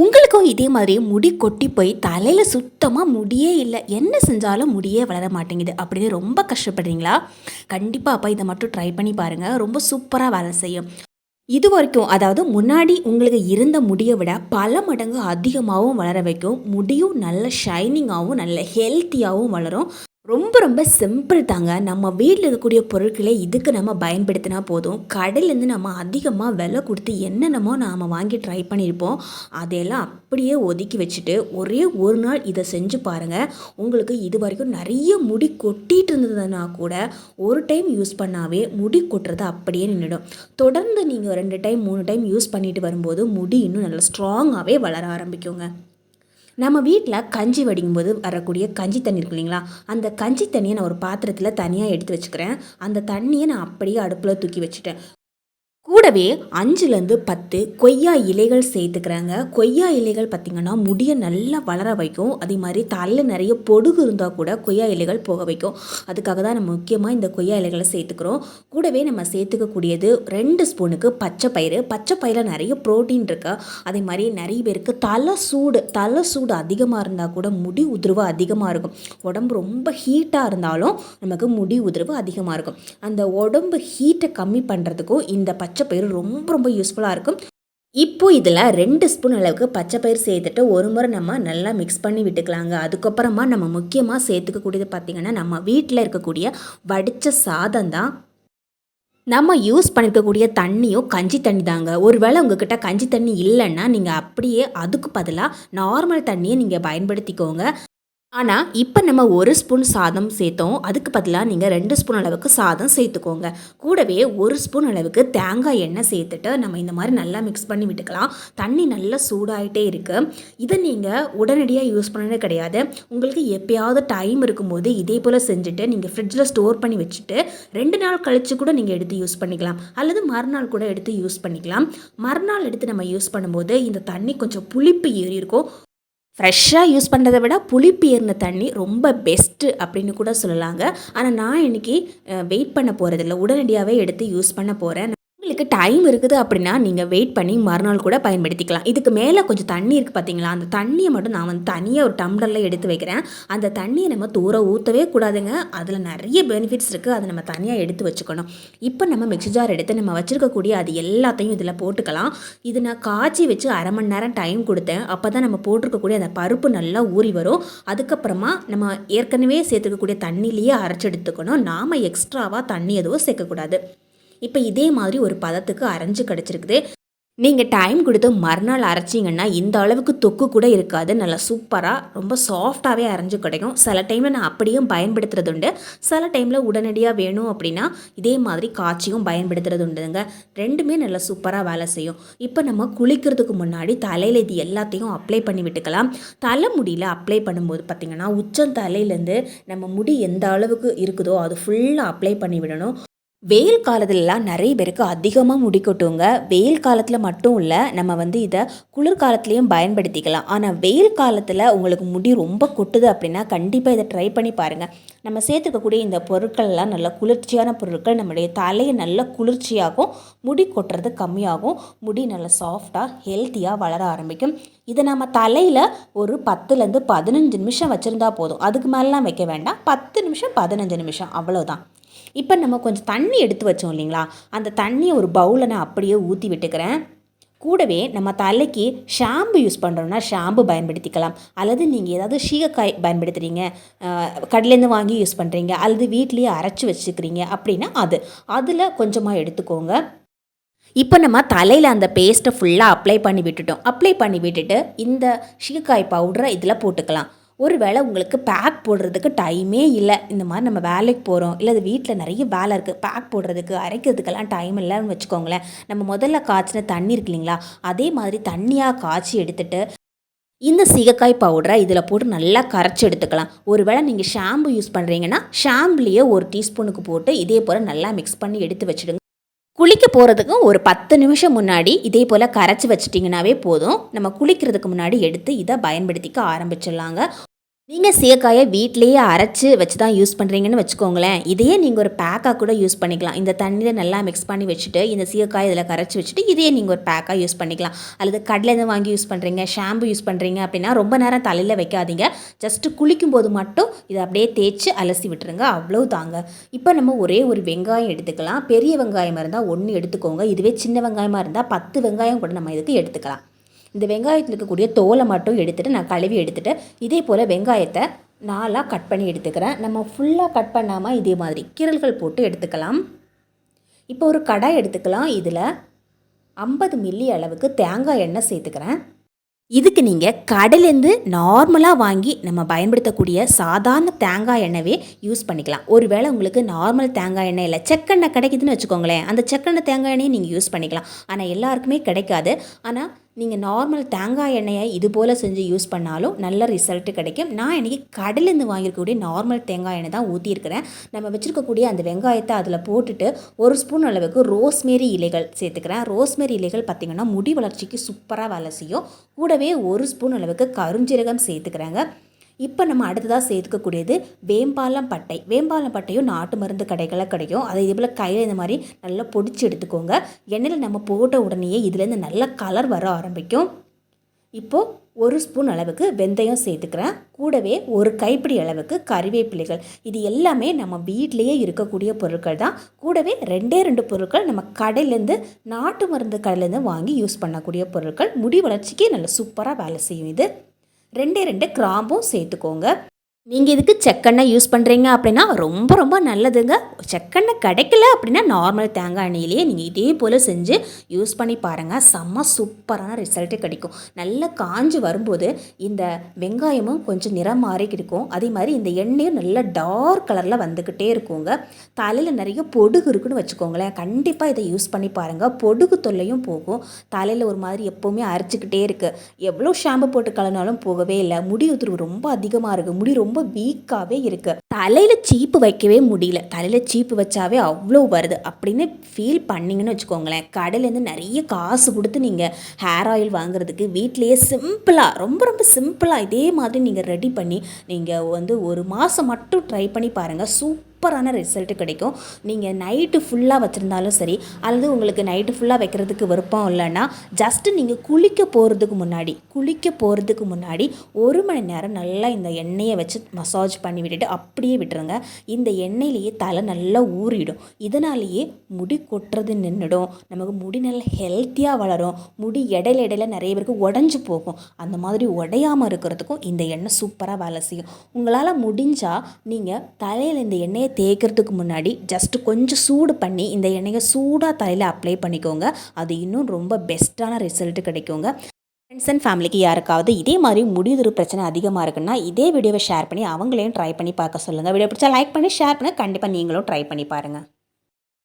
உங்களுக்கும் இதே மாதிரி முடி கொட்டி போய் தலையில் சுத்தமாக முடியே இல்லை. என்ன செஞ்சாலும் முடியே வளர மாட்டேங்குது. அப்படின்னு ரொம்ப கஷ்டப்படுறீங்களா? கண்டிப்பாக அப்போ இதை மட்டும் ட்ரை பண்ணி பாருங்கள் ரொம்ப சூப்பராக வேலை செய்யும். இது வரைக்கும் அதாவது முன்னாடி உங்களுக்கு இருந்த முடியை விட பல மடங்கு அதிகமாகவும் வளர வைக்கும். முடியும் நல்ல ஷைனிங்காகவும் நல்ல ஹெல்த்தியாகவும் வளரும். ரொம்ப ரொம்ப சிம்பிள் தாங்க. நம்ம வீட்டில் இருக்கக்கூடிய பொருட்களை இதுக்கு நம்ம பயன்படுத்தினா போதும். கடையிலேருந்து நம்ம அதிகமாக விலை கொடுத்து என்னென்னமோ நாம் வாங்கி ட்ரை பண்ணியிருப்போம். அதையெல்லாம் அப்படியே ஒதுக்கி வச்சுட்டு ஒரே ஒரு நாள் இதை செஞ்சு பாருங்கள் உங்களுக்கு இது வரைக்கும் நிறைய முடி கொட்டிகிட்டு இருந்ததுன்னா கூட ஒரு டைம் யூஸ் பண்ணாவே முடி கொட்டுறது அப்படியே நின்றுடும். தொடர்ந்து நீங்கள் ரெண்டு டைம் மூணு டைம் யூஸ் பண்ணிட்டு வரும்போது முடி இன்னும் நல்லா ஸ்ட்ராங்காகவே வளர ஆரம்பிக்குங்க. நம்ம வீட்டில் கஞ்சி வடிக்கும் போது வரக்கூடிய கஞ்சி தண்ணி இருக்கு இல்லைங்களா? அந்த கஞ்சி தண்ணியை நான் ஒரு பாத்திரத்தில் தனியாக எடுத்து வச்சுக்கிறேன். அந்த தண்ணியை நான் அப்படியே அடுப்பில் தூக்கி வச்சுட்டேன். கூடவே அஞ்சுலேருந்து பத்து கொய்யா இலைகள் சேர்த்துக்கிறாங்க. கொய்யா இலைகள் பார்த்திங்கன்னா முடியை நல்லா வளர வைக்கும். அதே மாதிரி தலையில் நிறைய பொடுகு இருந்தால் கூட கொய்யா இலைகள் போக வைக்கும். அதுக்காக தான் நம்ம முக்கியமாக இந்த கொய்யா இலைகளை சேர்த்துக்கிறோம். கூடவே நம்ம சேர்த்துக்கக்கூடியது ரெண்டு ஸ்பூனுக்கு பச்சை பயிறு. பச்சை பயிரில் நிறைய ப்ரோட்டீன் இருக்கு. அதே மாதிரி நிறைய பேருக்கு தலை சூடு தலை சூடு அதிகமாக இருந்தால் கூட முடி உதிர்வு அதிகமாக இருக்கும். உடம்பு ரொம்ப ஹீட்டாக இருந்தாலும் நமக்கு முடி உதிர்வு அதிகமாக இருக்கும். அந்த உடம்பு ஹீட்டை கம்மி பண்ணுறதுக்கும் இந்த பச்சை பயிறு ரொம்ப ரொம்ப யூஸ்ஃபுல்லாக இருக்கும். இப்போ இதில் ரெண்டு ஸ்பூன் அளவுக்கு பச்சை சேர்த்துட்டு ஒரு முறை நம்ம நல்லா மிக்ஸ் பண்ணி விட்டுக்கலாங்க. அதுக்கப்புறமா நம்ம முக்கியமாக சேர்த்துக்கக்கூடியது பார்த்திங்கன்னா நம்ம வீட்டில் இருக்கக்கூடிய வடித்த சாதம் தான் நம்ம யூஸ் பண்ணிக்கக்கூடிய தண்ணியும் கஞ்சி தண்ணி தாங்க. ஒருவேளை உங்ககிட்ட கஞ்சி தண்ணி இல்லைன்னா நீங்கள் அப்படியே அதுக்கு பதிலாக நார்மல் தண்ணியை நீங்கள் பயன்படுத்திக்கோங்க. ஆனால் இப்போ நம்ம ஒரு ஸ்பூன் சாதம் சேர்த்தோம். அதுக்கு பதிலாக நீங்கள் ரெண்டு ஸ்பூன் அளவுக்கு சாதம் சேர்த்துக்கோங்க. கூடவே ஒரு ஸ்பூன் அளவுக்கு தேங்காய் எண்ணெய் சேர்த்துட்டு நம்ம இந்த மாதிரி நல்லா மிக்ஸ் பண்ணி விட்டுக்கலாம். தண்ணி நல்லா சூடாகிட்டே இருக்குது இதை நீங்கள் உடனடியாக யூஸ் பண்ணதே கிடையாது. உங்களுக்கு எப்பயாவது டைம் இருக்கும்போது இதே போல் செஞ்சுட்டு நீங்கள் ஃப்ரிட்ஜில் ஸ்டோர் பண்ணி வச்சுட்டு ரெண்டு நாள் கழித்து கூட நீங்கள் எடுத்து யூஸ் பண்ணிக்கலாம். அல்லது மறுநாள் கூட எடுத்து யூஸ் பண்ணிக்கலாம். மறுநாள் எடுத்து நம்ம யூஸ் பண்ணும்போது இந்த தண்ணி கொஞ்சம் புளிப்பு ஏறி இருக்கும். ஃப்ரெஷ்ஷாக யூஸ் பண்ணுறதை விட புளிப்பு ஏறின தண்ணி ரொம்ப பெஸ்ட்டு அப்படின்னு கூட சொல்லலாங்க. ஆனால் நான் இன்றைக்கி வெயிட் பண்ண போகிறதில்ல உடனடியாகவே எடுத்து யூஸ் பண்ண போகிறேன் உங்களுக்கு டைம் இருக்குது அப்படின்னா நீங்கள் வெயிட் பண்ணி மறுநாள் கூட பயன்படுத்திக்கலாம். இதுக்கு மேலே கொஞ்சம் தண்ணி இருக்குது பார்த்தீங்களா அந்த தண்ணியை மட்டும் நான் வந்து தனியாக ஒரு டம்ளரில் எடுத்து வைக்கிறேன். அந்த தண்ணியை நம்ம தூர ஊற்றவே கூடாதுங்க. அதில் நிறைய பெனிஃபிட்ஸ் இருக்குது அதை நம்ம தனியாக எடுத்து வச்சுக்கணும். இப்போ நம்ம மிக்ஸி ஜார் எடுத்து நம்ம வச்சுருக்கக்கூடிய அது எல்லாத்தையும் இதில் போட்டுக்கலாம். இது நான் காய்ச்சி வச்சு அரை மணி நேரம் டைம் கொடுத்தேன். அப்போ தான் நம்ம போட்டிருக்கக்கூடிய அந்த பருப்பு நல்லா ஊறி வரும். அதுக்கப்புறமா நம்ம ஏற்கனவே சேர்த்துக்கக்கூடிய தண்ணியிலேயே அரைச்சி எடுத்துக்கணும். நாம் எக்ஸ்ட்ராவாக தண்ணி எதுவும் சேர்க்கக்கூடாது. இப்போ இதே மாதிரி ஒரு பதத்துக்கு அரைஞ்சு கிடச்சிருக்குது. நீங்கள் டைம் கொடுத்து மறுநாள் அரைச்சிங்கன்னா இந்த அளவுக்கு தொக்கு கூட இருக்காது. நல்லா சூப்பராக ரொம்ப சாஃப்டாகவே அரைஞ்சு கிடைக்கும். சில டைமில் நான் அப்படியும் பயன்படுத்துறது உண்டு. சில டைமில் உடனடியாக வேணும் அப்படின்னா இதே மாதிரி காய்ச்சியும் பயன்படுத்துறது உண்டுங்க. ரெண்டுமே நல்லா சூப்பராக வேலை செய்யும். இப்போ நம்ம குளிக்கிறதுக்கு முன்னாடி தலையில் இது எல்லாத்தையும் அப்ளை பண்ணி விட்டுக்கலாம். தலை முடியில் அப்ளை பண்ணும்போது பார்த்திங்கன்னா உச்சம் தலையிலேருந்து நம்ம முடி எந்த அளவுக்கு இருக்குதோ அது ஃபுல்லாக அப்ளை பண்ணி விடணும். வெயில் காலத்துலலாம் நிறைய பேருக்கு அதிகமாக முடி கொட்டுங்க. வெயில் காலத்தில் மட்டும் இல்லை நம்ம வந்து இதை குளிர்காலத்துலேயும் பயன்படுத்திக்கலாம். ஆனால் வெயில் காலத்தில் உங்களுக்கு முடி ரொம்ப கொட்டுது அப்படின்னா கண்டிப்பாக இதை ட்ரை பண்ணி பாருங்கள் நம்ம சேர்த்துக்கக்கூடிய இந்த பொருட்கள்லாம் நல்ல குளிர்ச்சியான பொருட்கள் நம்முடைய தலையை நல்ல குளிர்ச்சியாகும் முடி கொட்டுறது கம்மியாகும் முடி நல்லா சாஃப்டாக ஹெல்த்தியாக வளர ஆரம்பிக்கும். இதை நம்ம தலையில் ஒரு பத்துலேருந்து பதினஞ்சு நிமிஷம் வச்சுருந்தா போதும். அதுக்கு மேலாம் வைக்க வேண்டாம். பத்து நிமிஷம் பதினஞ்சு நிமிஷம் அவ்வளோதான் இப்போ நம்ம கொஞ்சம் தண்ணி எடுத்து வச்சோம் இல்லைங்களா? அந்த தண்ணியை ஒரு பவுலில் நான் அப்படியே ஊற்றி விட்டுக்கிறேன். கூடவே நம்ம தலைக்கு ஷாம்பு யூஸ் பண்ணுறோம்னா ஷாம்பு பயன்படுத்திக்கலாம். அல்லது நீங்கள் ஏதாவது சீகக்காய் பயன்படுத்துகிறீங்க கடையிலேருந்து வாங்கி யூஸ் பண்ணுறீங்க அல்லது வீட்லேயே அரைச்சி வச்சுக்கிறீங்க அப்படின்னா அது. அதில் கொஞ்சமாக எடுத்துக்கோங்க. இப்போ நம்ம தலையில் அந்த பேஸ்ட்டை ஃபுல்லாக அப்ளை பண்ணி விட்டுட்டோம். அப்ளை பண்ணி விட்டுட்டு இந்த ஷீகக்காய் பவுடரை இதில் போட்டுக்கலாம். ஒருவேளை உங்களுக்கு பேக் போடுறதுக்கு டைமே இல்லை. இந்த மாதிரி நம்ம வேலைக்கு போகிறோம் இல்லை அது வீட்டில் நிறைய வேலை இருக்குது பேக் போடுறதுக்கு அரைக்கிறதுக்கெல்லாம் டைம் இல்லைன்னு வச்சுக்கோங்களேன். நம்ம முதல்ல காய்ச்சின தண்ணி இருக்கு இல்லைங்களா? அதே மாதிரி தண்ணியாக காய்ச்சி எடுத்துட்டு இந்த சீகக்காய் பவுடரை இதில் போட்டு நல்லா கரைச்சி எடுத்துக்கலாம். ஒருவேளை நீங்கள் ஷாம்பு யூஸ் பண்ணுறீங்கன்னா ஷாம்புலேயே ஒரு டீஸ்பூனுக்கு போட்டு இதே போல் நல்லா மிக்ஸ் பண்ணி எடுத்து வச்சுடுங்க. குளிக்க போகிறதுக்கும் ஒரு பத்து நிமிஷம் முன்னாடி இதே போல் கரைச்சி வச்சிட்டிங்கனாவே போதும். நம்ம குளிக்கிறதுக்கு முன்னாடி எடுத்து இதை பயன்படுத்திக்க ஆரம்பிச்சிடலாங்க. நீங்கள் சீயக்காயை வீட்டிலேயே அரைச்சி வச்சு தான் யூஸ் பண்ணுறீங்கன்னு வச்சுக்கோங்களேன். இதையே நீங்கள் ஒரு பேக்காக கூட யூஸ் பண்ணிக்கலாம். இந்த தண்ணியில் நல்லா மிக்ஸ் பண்ணி வச்சுட்டு இந்த சீயக்காய் இதில் கரைச்சி வச்சுட்டு இதையே நீங்கள் ஒரு பேக்காக யூஸ் பண்ணிக்கலாம். அல்லது கடலேருந்து வாங்கி யூஸ் பண்ணுறீங்க ஷாம்பு யூஸ் பண்ணுறீங்க அப்படின்னா ரொம்ப நேரம் தலையில் வைக்காதீங்க. ஜஸ்ட்டு குளிக்கும் போது மட்டும் இதை அப்படியே தேய்ச்சி அலசி விட்டுருங்க. அவ்வளோ தாங்க. இப்போ நம்ம ஒரே ஒரு வெங்காயம் எடுத்துக்கலாம். பெரிய வெங்காயமாக இருந்தால் ஒன்று எடுத்துக்கோங்க. இதுவே சின்ன வெங்காயமாக இருந்தால் பத்து வெங்காயம் கூட நம்ம இதுக்கு எடுத்துக்கலாம். இந்த வெங்காயத்தில் இருக்கக்கூடிய தோலை மட்டும் எடுத்துகிட்டு நான் கழுவி எடுத்துகிட்டு இதே போல் வெங்காயத்தை நாலாக கட் பண்ணி எடுத்துக்கிறேன். நம்ம ஃபுல்லாக கட் பண்ணாமல் இதே மாதிரி கீரல்கள் போட்டு எடுத்துக்கலாம். இப்போ ஒரு கடாய் எடுத்துக்கலாம். இதில் ஐம்பது மில்லி அளவுக்கு தேங்காய் எண்ணெய் சேர்த்துக்கிறேன். இதுக்கு நீங்கள் கடையிலேருந்து நார்மலாக வாங்கி நம்ம பயன்படுத்தக்கூடிய சாதாரண தேங்காய் எண்ணெயே யூஸ் பண்ணிக்கலாம். ஒருவேளை உங்களுக்கு நார்மல் தேங்காய் எண்ணெய் இல்லை செக்கெண்ணெய் கிடைக்குதுன்னு வச்சுக்கோங்களேன். அந்த செக்கெண்ணெய் தேங்காய் எண்ணெயை நீங்கள் யூஸ் பண்ணிக்கலாம். ஆனால் எல்லாருக்குமே கிடைக்காது. ஆனால் நீங்கள் நார்மல் தேங்காய் எண்ணெயை இது போல் செஞ்சு யூஸ் பண்ணாலும் நல்ல ரிசல்ட்டு கிடைக்கும். நான் இன்றைக்கி கடலேருந்து வாங்கியிருக்கக்கூடிய நார்மல் தேங்காய் எண்ணெய் தான் ஊற்றிருக்கிறேன் நம்ம வச்சுருக்கக்கூடிய அந்த வெங்காயத்தை அதில் போட்டுட்டு ஒரு ஸ்பூன் அளவுக்கு ரோஸ்மேரி இலைகள் சேர்த்துக்கிறேன். ரோஸ்மேரி இலைகள் பார்த்திங்கன்னா முடி வளர்ச்சிக்கு சூப்பராக வேலை செய்யும். கூடவே ஒரு ஸ்பூன் அளவுக்கு கருஞ்சீரகம் சேர்த்துக்கிறேங்க. இப்போ நம்ம அடுத்ததாக சேர்த்துக்கக்கூடியது வேம்பாலம் பட்டை. வேம்பாலம் பட்டையும் நாட்டு மருந்து கடைகளில் கிடைக்கும். அதை இதே போல் கையில் இந்த மாதிரி நல்லா பொடிச்சு எடுத்துக்கோங்க. எண்ணெயில் நம்ம போட்ட உடனேயே இதுலேருந்து நல்ல கலர் வர ஆரம்பிக்கும். இப்போது ஒரு ஸ்பூன் அளவுக்கு வெந்தயம் சேர்த்துக்கிறேன். கூடவே ஒரு கைப்பிடி அளவுக்கு கறிவேப்பிலைகள். இது எல்லாமே நம்ம வீட்டிலேயே இருக்கக்கூடிய பொருட்கள் தான். கூடவே ரெண்டே ரெண்டு பொருட்கள் நம்ம கடையிலேருந்து நாட்டு மருந்து கடையிலேருந்து வாங்கி யூஸ் பண்ணக்கூடிய பொருட்கள். முடி வளர்ச்சிக்கு நல்ல சூப்பராக வேலை செய்யும் இது. ரெண்டே ரெண்டு கிராம்பும் சேர்த்துக்கோங்க. நீங்கள் இதுக்கு செக்கெண்ணெய் யூஸ் பண்ணுறீங்க அப்படின்னா ரொம்ப ரொம்ப நல்லதுங்க. செக்கெண்ணெய் கிடைக்கல அப்படின்னா நார்மல் தேங்காய் எண்ணெயிலேயே நீங்கள் இதே போல் செஞ்சு யூஸ் பண்ணி பாருங்கள் செம்ம சூப்பரான ரிசல்ட்டு கிடைக்கும். நல்லா காஞ்சு வரும்போது இந்த வெங்காயமும் கொஞ்சம் நிறம் மாறி கிடைக்கும். அதே மாதிரி இந்த எண்ணெயும் நல்லா டார்க் கலரில் வந்துக்கிட்டே இருக்குங்க. தலையில் நிறைய பொடுகு இருக்குன்னு வச்சுக்கோங்களேன். கண்டிப்பாக இதை யூஸ் பண்ணி பாருங்கள் பொடுகு தொல்லையும் போகும். தலையில் ஒரு மாதிரி எப்போவுமே அரைச்சிக்கிட்டே இருக்குது எவ்வளோ ஷாம்பு போட்டு கலனாலும் போகவே இல்லை. முடி உதிர்வு ரொம்ப அதிகமாக இருக்குது முடி ரொம்ப ரொம்ப வீக்காகவே இருக்குது தலையில் சீப்பு வைக்கவே முடியல. தலையில் சீப்பு வச்சாவே அவ்வளோ வருது. அப்படின்னு ஃபீல் பண்ணிங்கன்னு வச்சுக்கோங்களேன். கடையிலேருந்து நிறைய காசு கொடுத்து நீங்கள் ஹேர் ஆயில் வாங்குறதுக்கு வீட்லேயே சிம்பிளாக ரொம்ப ரொம்ப சிம்பிளாக இதே மாதிரி நீங்கள் ரெடி பண்ணி நீங்கள் வந்து ஒரு மாதம் மட்டும் ட்ரை பண்ணி பாருங்கள் சூப்பர் சூப்பரான ரிசல்ட் கிடைக்கும். நீங்கள் நைட்டு ஃபுல்லாக வச்சுருந்தாலும் சரி அல்லது உங்களுக்கு நைட்டு ஃபுல்லாக வைக்கிறதுக்கு விருப்பம் இல்லைன்னா ஜஸ்ட்டு நீங்கள் குளிக்க போகிறதுக்கு முன்னாடி குளிக்க போகிறதுக்கு முன்னாடி ஒரு மணி நேரம் நல்லா இந்த எண்ணெயை வச்சு மசாஜ் பண்ணி விட்டுட்டு அப்படியே விட்டுருங்க. இந்த எண்ணெயிலேயே தலை நல்லா ஊறிடும். இதனாலேயே முடி கொட்டுறது நின்றுடும். நமக்கு முடி நல்லா ஹெல்த்தியாக வளரும். முடி இடையில இடையில நிறைய பேருக்கு உடஞ்சி போகும். அந்த மாதிரி உடையாமல் இருக்கிறதுக்கும் இந்த எண்ணெய் சூப்பராக வேலை செய்யும். உங்களால் முடிஞ்சால் நீங்கள் தலையில் இந்த எண்ணெயை தேய்க்கிறதுக்கு முன்னாடி ஜஸ்ட்டு கொஞ்சம் சூடு பண்ணி இந்த எண்ணெயை சூடாக தலையில் அப்ளை பண்ணிக்கோங்க. அது இன்னும் ரொம்ப பெஸ்ட்டான ரிசல்ட்டு கிடைக்குங்க. ஃப்ரெண்ட்ஸ் அண்ட் ஃபேமிலிக்கு யாருக்காவது இதே மாதிரி முடியுதிரு பிரச்சனை அதிகமாக இருக்குன்னா இதே வீடியோவை ஷேர் பண்ணி அவங்களையும் ட்ரை பண்ணி பார்க்க சொல்லுங்கள் வீடியோ பிடிச்சா லைக் பண்ணி ஷேர் பண்ணி. கண்டிப்பாக நீங்களும் ட்ரை பண்ணி பாருங்கள்